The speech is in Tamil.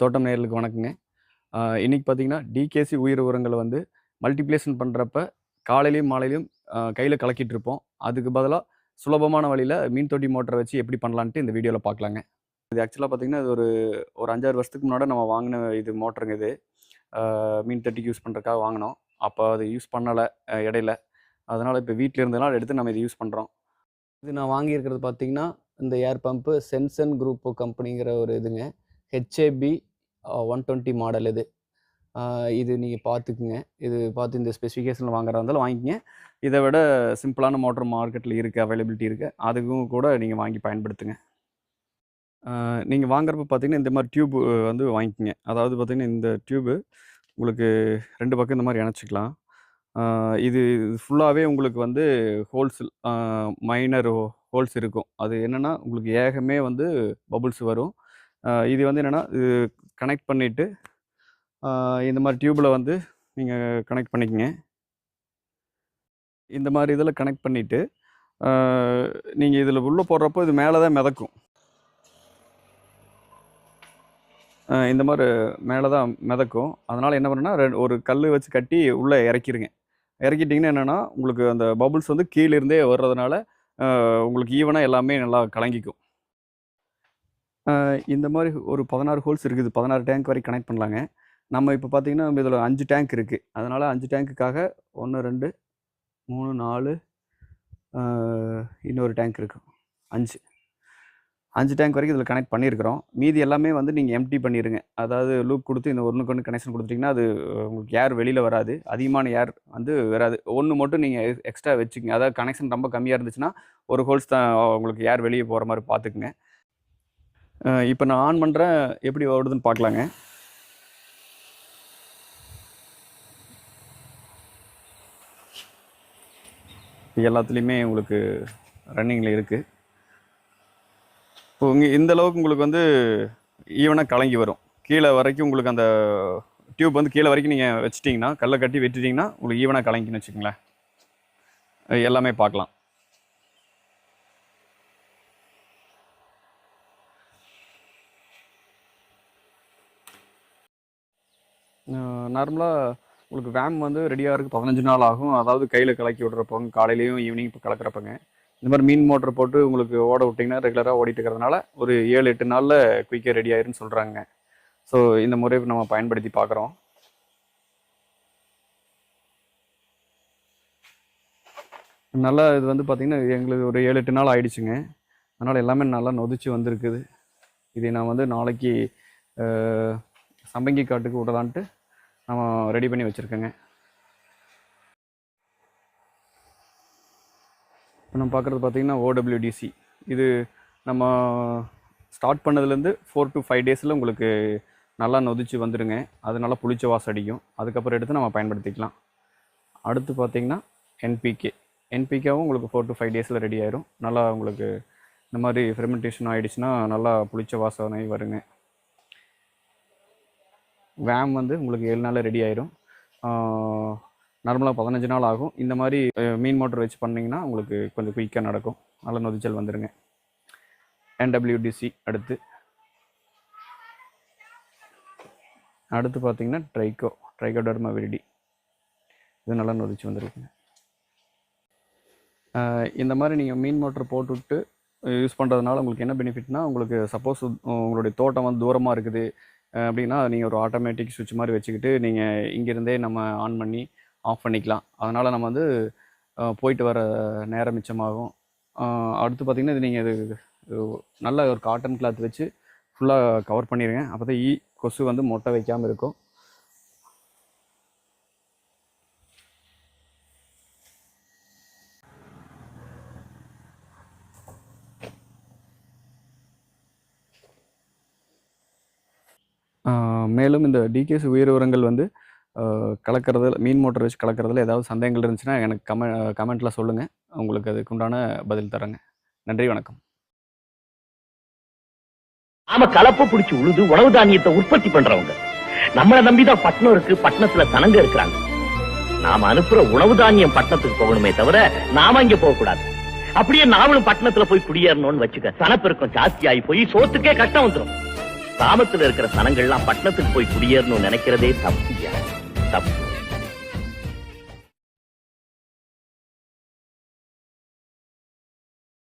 தோட்டம் நேர்களுக்கு வணக்கங்க. இன்றைக்கி பார்த்திங்கன்னா பார்த்தீங்கன்னா டிகேசி உயிர் உரங்களை வந்து மல்டிப்ளேஷன் பண்ணுறப்ப காலையிலையும் மாலையிலையும் கையில் கலக்கிட்டு இருப்போம். அதுக்கு பதிலாக சுலபமான வழியில் மீன் தொட்டி மோட்டரை வச்சு எப்படி பண்ணலான்ட்டு இந்த வீடியோவில் பார்க்கலாங்க இது ஆக்சுவலாக பார்த்திங்கன்னா இது ஒரு ஒரு அஞ்சாறு வருஷத்துக்கு முன்னாடி நம்ம வாங்கின இது மோட்டருங்க இது. மீன் தொட்டிக்கு யூஸ் பண்ணுறதுக்காக வாங்கினோம். அப்போ அது யூஸ் பண்ணலை இடையில. அதனால் இப்போ வீட்டில் இருந்தனால எடுத்து நம்ம இதை யூஸ் பண்ணுறோம் இது நான் வாங்கியிருக்கிறது பார்த்திங்கன்னா இந்த ஏர் பம்பு சென்சன் குரூப் கம்பெனிங்கிற ஒரு இதுங்க. ஹெச்ஏபி ஒன் டுவெண்ட்டி மாடல் இது. இது நீங்கள் பார்த்துக்குங்க இது பார்த்து இந்த ஸ்பெசிஃபிகேஷனில் வாங்குறதா இருந்தாலும் வாங்கிக்கங்க. இதை விட சிம்பிளான மோட்டர் மார்க்கெட்டில் இருக்குது அவைலபிலிட்டி இருக்குது அதுக்கும் கூட நீங்கள் வாங்கி பயன்படுத்துங்க. நீங்கள் வாங்குறப்ப பார்த்தீங்கன்னா இந்த மாதிரி டியூப் வந்து வாங்கிக்கோங்க. அதாவது பார்த்திங்கன்னா இந்த டியூபு உங்களுக்கு ரெண்டு பக்கம் இந்த மாதிரி இணைச்சிக்கலாம். இது ஃபுல்லாகவே உங்களுக்கு வந்து ஹோல்ஸ் மைனர் ஹோல்ஸ் இருக்கும். அது என்னென்னா உங்களுக்கு ஏகமே வந்து பபுள்ஸ் வரும். இது வந்து என்னென்னா இது கனெக்ட் பண்ணிவிட்டு இந்த மாதிரி டியூப்பில் வந்து நீங்கள் கனெக்ட் பண்ணிக்கங்க. இந்த மாதிரி இதில் கனெக்ட் பண்ணிவிட்டு நீங்கள் இதில் உள்ளே போடுறப்போ இது மேலே தான் மிதக்கும். இந்த மாதிரி மேலே தான் மிதக்கும். அதனால் என்ன பண்ணுன்னா ரெண்டு ஒரு கல் வச்சு கட்டி உள்ளே இறக்கிருங்க. இறக்கிட்டிங்கன்னா என்னென்னா உங்களுக்கு அந்த பபுள்ஸ் வந்து கீழே இருந்தே வர்றதுனால உங்களுக்கு ஈவனாக எல்லாமே நல்லா கலங்கிக்கும். இந்த மாதிரி ஒரு பதினாறு ஹோல்ஸ் இருக்குது. பதினாறு டேங்க் வரைக்கும் கனெக்ட் பண்ணலாங்க. நம்ம இப்போ பார்த்தீங்கன்னா இதில் அஞ்சு டேங்க் இருக்குது அதனால் அஞ்சு டேங்க்குக்காக ஒன்று ரெண்டு மூணு நாலு இன்னொரு டேங்க் இருக்கும் அஞ்சு. அஞ்சு டேங்க் வரைக்கும் இதில் கனெக்ட் பண்ணியிருக்கிறோம் மீதி எல்லாமே வந்து நீங்கள் எம்டி பண்ணிடுங்க அதாவது லூப் கொடுத்து இந்த ஒன்றுக்கு ஒன்று கனெக்ஷன் கொடுத்துட்டிங்கன்னா அது உங்களுக்கு ஏர் வெளியில் வராது. அதிகமான ஏர் வந்து வராது. ஒன்று மட்டும் நீங்கள் எக்ஸ்ட்ரா வச்சுக்கங்க. அதாவது கனெக்ஷன் ரொம்ப கம்மியாக இருந்துச்சுன்னா ஒரு ஹோல்ஸ் தான் உங்களுக்கு ஏர் வெளியே போகிற மாதிரி பார்த்துக்குங்க இப்போ நான் ஆன் பண்ணுறேன் எப்படி ஓடுதுன்னு பார்க்கலாங்க. எல்லாத்துலேயுமே உங்களுக்கு ரன்னிங்கில் இருக்குது இப்போ இங்கே இந்த அளவுக்கு உங்களுக்கு வந்து ஈவனாக கலங்கி வரும். கீழே வரைக்கும் உங்களுக்கு அந்த டியூப் வந்து கீழே வரைக்கும் நீங்கள் வச்சிட்டிங்கன்னா கல்லை கட்டி வெட்டிட்டிங்கன்னா உங்களுக்கு ஈவனாக கலங்கின்னு வச்சுக்கோங்களேன் எல்லாமே பார்க்கலாம். நார்மலாக உங்களுக்கு வேம் வந்து ரெடியாக இருக்குது பதினஞ்சு நாள் ஆகும். அதாவது கையில் கலக்கி விட்றப்போங்க காலையிலையும் ஈவினிங் இப்போ கலக்கிறப்பங்க. இந்த மாதிரி மீன் மோட்டர் போட்டு உங்களுக்கு ஓட விட்டிங்கன்னா ரெகுலராக ஓடிட்டு இருக்கிறதுனால ஒரு ஏழு எட்டு நாளில் குயிக்காக ரெடி ஆயிருன்னு சொல்கிறாங்க ஸோ இந்த முறை நம்ம பயன்படுத்தி பார்க்குறோம். நல்லா இது வந்து பார்த்திங்கன்னா எங்களுக்கு ஒரு ஏழு எட்டு நாள் ஆயிடுச்சுங்க. அதனால் எல்லாமே நல்லா நொதிச்சு வந்திருக்குது. இதை நான் வந்து நாளைக்கு சம்பங்கி காட்டுக்கு விடலான்ட்டு நம்ம ரெடி பண்ணி வச்சுருக்கேங்க. இப்போ நம்ம பார்க்குறது பார்த்தீங்கன்னா ஓடபிள்யூடிசி இது நம்ம ஸ்டார்ட் பண்ணதுலேருந்து ஃபோர் டு ஃபைவ் டேஸில் உங்களுக்கு நல்லா நொதிச்சு வந்துடுங்க அது நல்லா புளிச்ச வாசம் அடிக்கும். அதுக்கப்புறம் எடுத்து நம்ம பயன்படுத்திக்கலாம். அடுத்து பார்த்தீங்கன்னா என்பிகே என்பிகேவும் உங்களுக்கு ஃபோர் டு ஃபைவ் டேஸில் ரெடி ஆயிரும். நல்லா உங்களுக்கு இந்த மாதிரி ஃபெர்மெண்டேஷன் ஆகிடுச்சுன்னா நல்லா புளிச்ச வாசனை வருங்க. வேம் வந்து உங்களுக்கு ஏழு நாளில் ரெடி ஆயிரும். நார்மலாக பதினஞ்சு நாள் ஆகும். இந்த மாதிரி மீன் மோட்டர் வச்சு பண்ணிங்கன்னா உங்களுக்கு கொஞ்சம் குயிக்காக நடக்கும். நல்ல நொதிச்சல் வந்துடுங்க என்டபிள்யூடிசி அடுத்து. அடுத்து பார்த்தீங்கன்னா ட்ரைகோ ட்ரைகோடர்மா விரிடி இது நல்லா நொதிச்சு வந்துருக்குங்க. இந்த மாதிரி நீங்கள் மீன் மோட்டர் போட்டுவிட்டு யூஸ் பண்ணுறதுனால உங்களுக்கு என்ன பெனிஃபிட்னால் உங்களுக்கு சப்போஸ் உங்களுடைய தோட்டம் வந்து தூரமாக இருக்குது. அப்படின்னா நீங்கள் ஒரு ஆட்டோமேட்டிக் சுவிட்ச் மாதிரி வச்சுக்கிட்டு நீங்கள் இங்கேருந்தே நம்ம ஆன் பண்ணி ஆஃப் பண்ணிக்கலாம். அதனால் நம்ம வந்து போயிட்டு வர நேரம் மிச்சமாகும். அடுத்து பார்த்திங்கன்னா இது நீங்கள் இது நல்ல ஒரு காட்டன் கிளாத் வச்சு ஃபுல்லாக கவர் பண்ணிடுங்க அப்போ தான் ஈ கொசு வந்து மொட்டை வைக்காமல் இருக்கும். மேலும் இந்த டிகேஸ் உயிர் உரங்கள் வந்து ஆஹ் கலக்கறதுல மீன் மோட்டர் வச்சு கலக்கறதுல ஏதாவது சந்தேகங்கள் இருந்துச்சுன்னா எனக்கு கமெ கமெண்ட்டில் சொல்லுங்கள் உங்களுக்கு அதுக்கு உண்டான பதில் தரேங்க. நன்றி வணக்கம். நாம கலப்பு பிடிச்சி உழுது உணவு தானியத்தை உற்பத்தி பண்றவங்க. நம்மள நம்பிதான் பட்டணம் இருக்கு பட்டணத்துல தனங்க இருக்கிறாங்க. நாம அனுப்புற உணவு தானியம் பட்டணத்துக்கு போகணுமே தவிர நாம இங்க போக கூடாது அப்படியே நாமளும் பட்டணத்துல போய் குடியேறணும்னு வச்சுக்க சனப்பெருக்கம் ஜாஸ்தி ஆகி போய் சோத்துக்கே கஷ்டம் வந்துடும் கிராமத்துல இருக்கிற சனங்கள்லாம் பட்டணத்துக்கு போய் குடியேறணும்னு நினைக்கிறதே தப்பு. தப்பு.